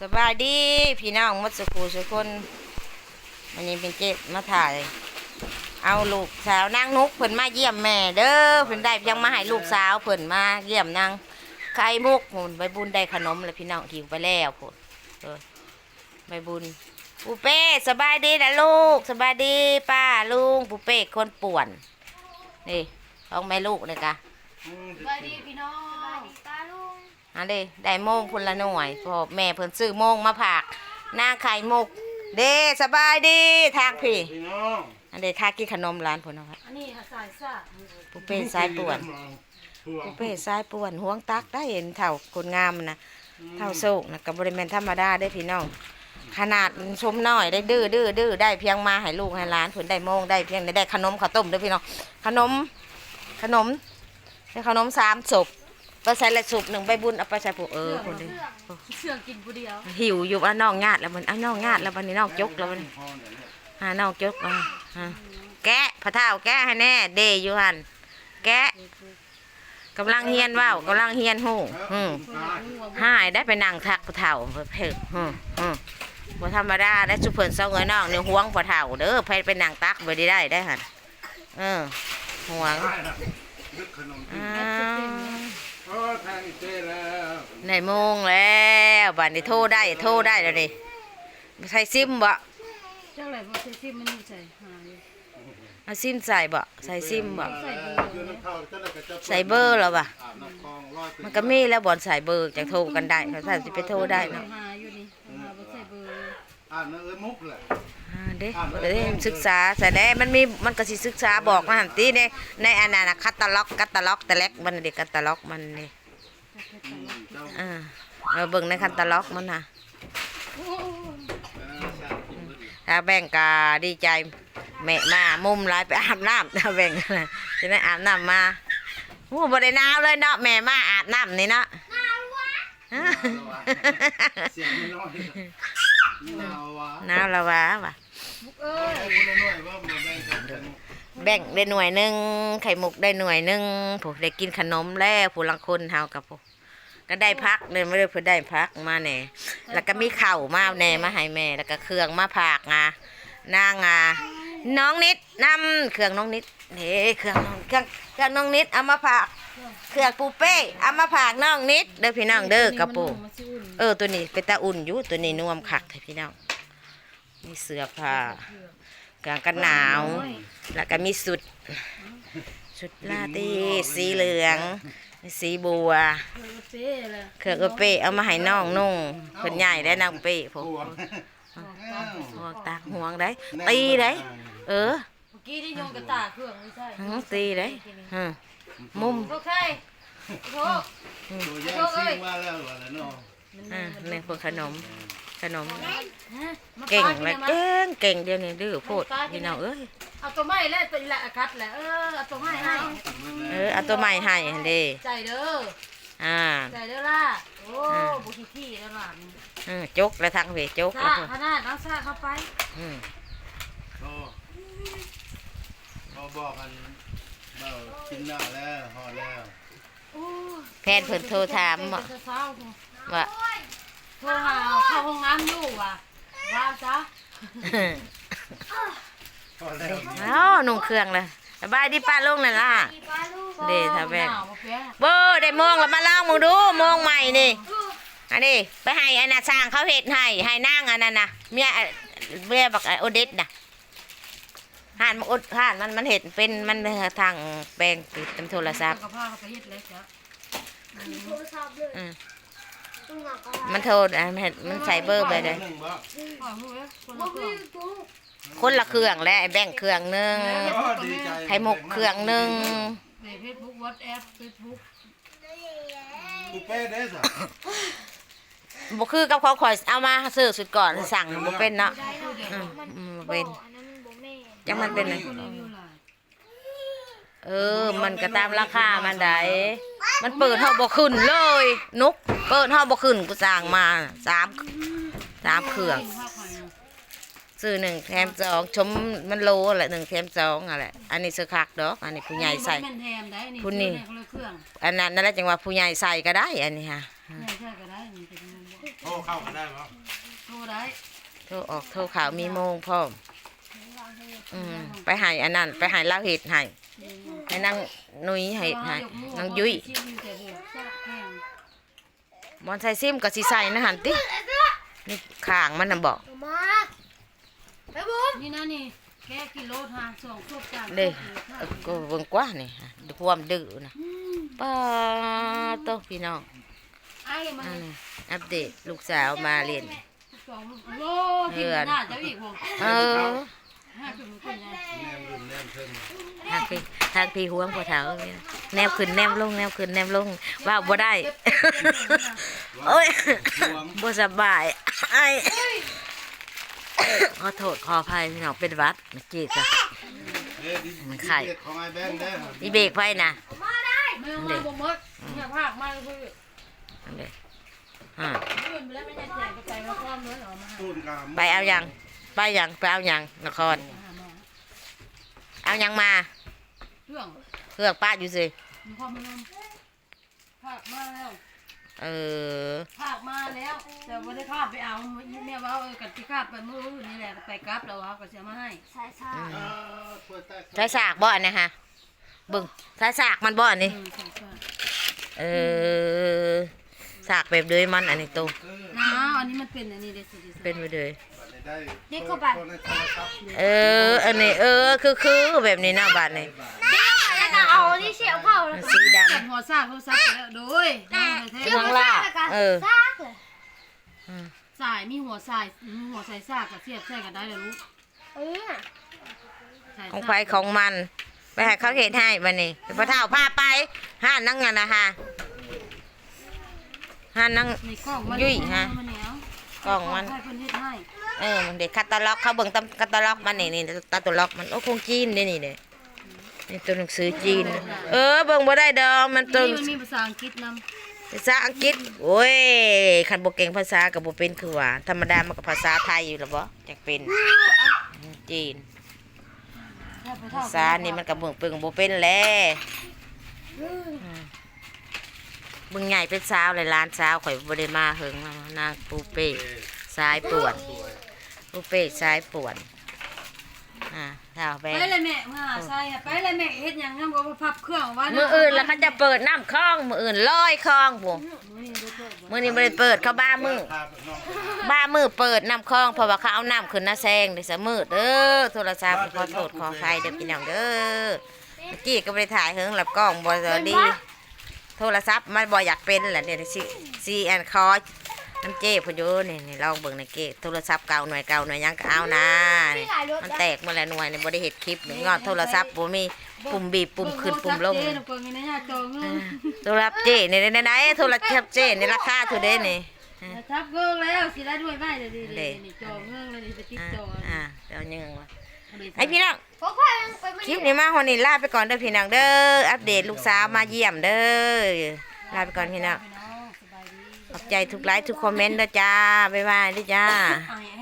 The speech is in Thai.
สบายดีพี่น้องมัดสุขูสุคนวันนี้เป็นเจ็ดมาถ่าย เอาลูกสาวนางนุกเพิ่นมาเยี่ยมแม่เด้อเพิ่นได้ยังมาให้ลูกสาวเพิ่นมาเยี่ยมนางไข่มุกหุ่นใบบุญได้ขนมแล้วพี่น้องหิวไปแล้วพุ่นใบบุญปูเป้สบายดีนะลูกสบายดีป้าลุงปูเป้คนป่วนนี่ท้องแม่ลูกเลยกะสวัสดีพี่น้องสวัสดีป้าลุง อันเด้ได้โมงพุ่นละหน่วยพอแม่เพิ่นซื้อโมงมาผักหน้าไข่มุก เด้สบายดีทางพี่พี่น้องอันเด้ค่ากินขนมร้านพุ่นเอาครับอันนี้สายซาปูเป้สายป่วนป่วนปูเป้สายป่วนห่วงตักได้เห็นเท่าคนงามนะเท่าโศกนะกับบริเวณธรรมดาได้พี่น้องขนาดชมน้อยได้ดื้อดื้อดื้อได้เพียงมาให้ลูกให้หลานเพิ่นได้โมงได้เพียงได้ขนมข้าวต้มด้อพี่น้องขนมขนมได้ขนมสามศพ ไปใส่ละสุปหนึ่งใบบุญเอาไปใส่ผูกเออคนเดียวเชื่องกินผู้เดียวหิวอยู่ว่าน้องญาติแล้วมันเอาน้องญาติแล้ววันนี้น้องจกแล้ววันนี้หาน้องจกแล้วฮะแกะพระเท้าแกะให้แน่เดอยู่หันแกะกำลังเฮียนว่าวกำลังเฮียนหูอืมหายได้ไปนั่งทักพระเท้าเพิ่นอืมอืมบ่ธรรมดาได้สุเพิ่นเซาเงยน้องเนี่ยห่วงพระเท้าเด้อไปไปนั่งตักบ่ได้ได้ได้หั่นเออห่วงนึกขนมอ่า ในโมงแล้วบัดนี้โทรได้โทรได้แล้วนี่ใส่ซิมบ่เจ้าไหนบ่ใส่ซิมมันอยู่ใส่หาอยู่เอาซิมใส่บ่ใส่ซิมบ่ใส่เบอร์เน้ำเข้าเจ้าหน้าที่จะใส่เบอร์แล้วบ่อาบน้ำคลองร้อยปีมันก็มีแล้วบ่อนใส่เบอร์จังโทรกันได้เขาถ้าสิไปโทรได้เนาะหาอยู่นี่หาบ่ใส่เบอร์อาบน้ำเอ้ยมุกแหละอ่า เด้เด้ศึกษาใส่ได้มันมีมันก็สิศึกษาบอกมาหั่นติในในอันนั้นน่ะคัตตาล็อกคัตตาล็อกแต่แรกมันเด็กคัตตาล็อกมันนี่เจ้าอ่าเราเบิ่งในคัตตาล็อกมันน่ะโอ้ถ้าแบ่งกาดีใจแม่มามุมหลายไปอาบน้ำถ้าแบ่งนะจะได้อาบน้ำมาโอ้บ่ได้หนาวเลยเนาะแม่มาอาบน้ำนี่เนาะเสียงน้อยนาววะหนาวและวะว่ะบุก เอ้ยแบ่งได้หน่วยหนึ่งไข่มุกได้หน่วยหนึ่งผู้ได้กินขนมแล้วผู้ลังคนเฮากับผู้ก็ได้พักเลยไม่ได้เพื่อได้พักมาแน่แล้วก็มีเข่ามาแน่มาให้แม่ แล้วก็เครื่องมาผากงานางาน้องนิดนำเครื่องน้องนิดเฮ้เครื่องเครื่องเครื่องน้องนิดเอามาผากเครื่องปูเป้เอามาผากน้องนิดเด้อพี่น้องเด้อกระปูเออตัวนี้เป็นตาอุ่นอยู่ตัวนี้นวมขักให้พี่น้อง มีเสื้อผ้ากางกันหนาว แล้วก็มีสุดชุดลาตรีสีเหลืองสีบัวเออเป้เลยเครื่องกระเป้เอามาให้น้องนุ่งเพิ่นใหญ่ได้นางเป้ผมห่วงห่วงตากห่วงได้ ตีได้ เออเมื่อกี้ที่โยนกระตาเครื่องไม่ใช่หือตีได้ฮะมุมโอเคโทษตัวแย่งซิงมาแล้ววะเนาะอ่าเนี่ยพวกขนม ขนมฮะมาเก่งปาเลยที่ไหนมาเก่งเก่งเดี๋ยวนี้ดื้อโพดพี่น้องเอ้ยเอาตัวไม้แล้วตัวอีละอากัดแหละเออเอาตัวไม้ให้เออเอาตัวใหม่ให้หั่นเด้ใจเด้ออ่าใจเด้อล่ะโอ้บุขี้ที่แล้วล่ะอืมจกแล้วทางเวจกซาแล้วพุ่นขนาดเอาซาเข้าไปอืมโอ้เขาบอกกันเบากินหน้าแล้วห่อแล้วโอ้แพนเพิ่นโทรถามว่าเช้าๆว่า โทรหาเข้าห้องน้ำอยู่ว่ะว่าซะห่อแล้วเอ้านุ่งเครื่องเลยสบายดีป้าลุงนั่นล่ะ เด้ถ้าแบ่งหนาวบ่เพี้ยเบอได้โมงแล้วมาลองมึงดูโมงใหม่นี่อันนี้ไปให้อันน่ะสร้างเขาเฮ็ดให้ให้นางอันนั้นน่ะเมียเมียบักโอเดสน่ะห่านมันอดห่านมันมันเห็ดเป็นมันทางแปลงติดตำโทรศัพท์กับผ้าเขาไปเฮ็ดเลยจ้ะอืม มันโทรอะมันเฮ็ดมันใช้เบอร์ไปเลย หนึ่งบ่พ่อฮู้เว้ยคนละเครื่องคนละเครื่องและไอ้แบ่งเครื่องหนึงอ๋อดีใจไข่มุกเครื่องหนึงใน Facebook WhatsApp Facebook กูเป้ได้สิบ่คือกับเขาคอยเอามาซื้อสุดก่อนสั่งบ่เป็นเนาะคือเดี๋ยวอืมมันอืมบ่เป็นอันนั้นมันบ่แม่นจังมันเป็นไง คนรีวิวหลย เออ มันก็ตามราคามันได้มันเปิดเฮาบ่ขึ้นเลยนุกเปิดเฮาบ่ขึ้นกูสั่งมาสามสามเครื่องภาพใครซื้อหนึ่งแถมสองชมมันโลแหละหนึ่งแถมสองอะไรอันนี้ซื้อคักดอกอันนี้ผู้ใหญ่ใส่แม่นแถมได้นี่ผู้นี่ซื้อใคนละเครื่องอันนั้นนั่นแหละจังว่าผู้ใหญ่ใส่ก็ได้อันนี้ฮะใช่ใช่ก็ได้นี่เป็นเงินโทรเข้ามาได้ปะโทรได้โทรออกโทรข่าวมีโมงพร้อมอืมไปใหายอันนั้นไปใหายเล่าเหตุให้ ให้นั่งนุ้ยให้ให้นั่งยุ้ยชิมแต่หัวซะแห้งบอนใส่ซิมกับสีใส่นะหันตินี่ข้างมันน่ะบอกมาไปบุ้มนี่นะนี่แค่กิโลทางสองครบจานเด้เออก็เบิ่งกว่านี่ฮะดูความดื้อนะป้าโตพี่น้องไอ้มันอันนี้อัปเดตลูกสาวมาเรียนสองโลกินหน้าเจ้าอีกวงเออ ห้าถึงเป็นไงแนมรุ่นแนมเพิ่งทางพี่ทางพี่ห่วงพ่อเฒ่าเนี่ยแนวขึ้นแนวลงแนวขึ้นแนวลงว่าบ่ได้โอ้ยห่วงบ่สบายไอ้ขอโทษขออภัยพี่น้องเป็นหวัดเมื่อกี้จ้ะเด้อดิมันไข่ดิเด็ดของไอ้แบงค์เด้ออีเบรกไว้นะไม่ต้องมาบ่มดอย่าพากมาเลยอันเด้อ่าเพื่อนไปแล้วไม่ได้แจกกระจายมาความเลยเหรอมาหาตูนกามไปเอายังไปยังไปเอายังนครหาหมอ เอายังมาเรื่องเครื่องป้าอยู่สิมีความมันพากมาแล้วเออภาคมาแล้ว แต่ว่าได้ภาพไปเอาแม่ว่าเออกันที่ภาพไปมืออื่นนี่แหละไปกลับแล้วเขาก็จะมาให้สายสายเออถ้วยแตกใช้สากบ่อนนะฮะเบึงใช้สากมันบ่อนนี่อืมใช่ใช่เออสากแบบเลยมันอันนี้โตเออน้าอันนี้มันเป็นอันนี้เลยสิเป็นไปเลย บัดนี้ได้เด็กเข้าไปโทรในโทรศัพท์เออ อันนี้เออ คือคือแบบนี้นะบาทนี่แล้วก็เอาที่เสียบเข้ามันสีดเก็บหัวซากเขาซับไปแล้วโดยน้องไปำเทข้างล่างเออซากเลยสายมีหัวสายมีหัวสายซากกับเสียบใส่กันได้เลยลูกเออสายของไฟของมัน ไปให้เขาเห็นให้บันนี้พระเท่าพาไปห้านั่งงานนะฮะห้านั่งในกล้องมันยุ่ยฮะมันเหนียว กล้องมัน ให้เพิ่นเฮ็ดให้เออมันเด็กคาตาล็อกเขาเบิ่งตำคาตาล็อกมันนี่นี่ตาตัวล็อกมันโอ้คงจีนนี่นี่เด้นี่ตัวหนังสือจีน เออเบิ่งบ่ได้ดอกมันตัวนี่มันมีภาษาอังกฤษนำภาษาอังกฤษโอ้ยคันบ่เก่งภาษาก็บ่เป็นคือว่าธรรมดามันก็ภาษาไทยอยู่แล้วบ่จักเป็นจีนภาษานี่มันก็เบิ่งเปิงบ่เป็นแลอืมเบิ่งใหญ่เป็นสาวเลยหลานสาวข่อยบ่ได้มาเฮิงแล้วนางปูเป้สายปวดสวยปูเป้สายปวดอ่าเท่าแบไปเลยแม่มาใช่ไปเลยแม่เฮ็ดหยังงั้นบ่ว่าพับเครื่องว่ามื้ออื่นแล้วเขาจะเปิดน้ำคลองมื้ออื่นลอยคลองพุ่นมื้อนี้บ่เปิดบ่มื้อนี้บ่ได้เปิดเขาบ้ามือพาน้องไปบ้ามือเปิดน้ำคลองเพราะว่าเขาเอาน้ำขึ้นหน้าแซงได้สมืดเด้อโทรศัพท์ขอโทษขออภัยเด้อพี่น้องเด้อเมื่อกี้ก็บ่ไปถ่ายเฮิงหลับกล้องบ่ดี โทรศัพท์มันบ่อยากเป็นแหละเนี่ยซีซีแอนคอน้ำเจ๊พออยู่นี่นี่ลองเบิ่งในเก๊โทรศัพท์เก่าหน่วยเก่าหน่วยยังก็เอานะนี่มันแตกหมาแล้วหน่วยนี่บ่ได้เฮ็ดคลิปนี่งอดโทรศัพท์บ่มีปุ่มบีบปุ่มขึ้นปุ่มลงเบิ่โทรศัพท์เจ๊น่ะเบิ่งในหน้าจอเงินโทรศัพท์เจ๊นี่ไหนๆโทรศัพท์เจ๊นี่ราคาเท่าใดนี่ทับเงินแล้วสิได้ด้วยไหมเดี๋ยวเด้ๆนี่จอเงินแล้วนี่ไปติดอ่าจออ่าเดี๋ยวยังวะเอา ไปไอพี่น้องพวกพ่อไปไม่คลิปนี้มาฮอนี่ลาไปก่อนเด้อพี่น้องเด้ออัปเดตลูกสาวมาเยี่ยมเด้อลาไปก่อนพี่น้องพี่น้องสบายดีขอบใจทุกไลค์ทุกคอมเมนต์เด้อจ้าบ๊ายบายเด้อจ้าอ่าให้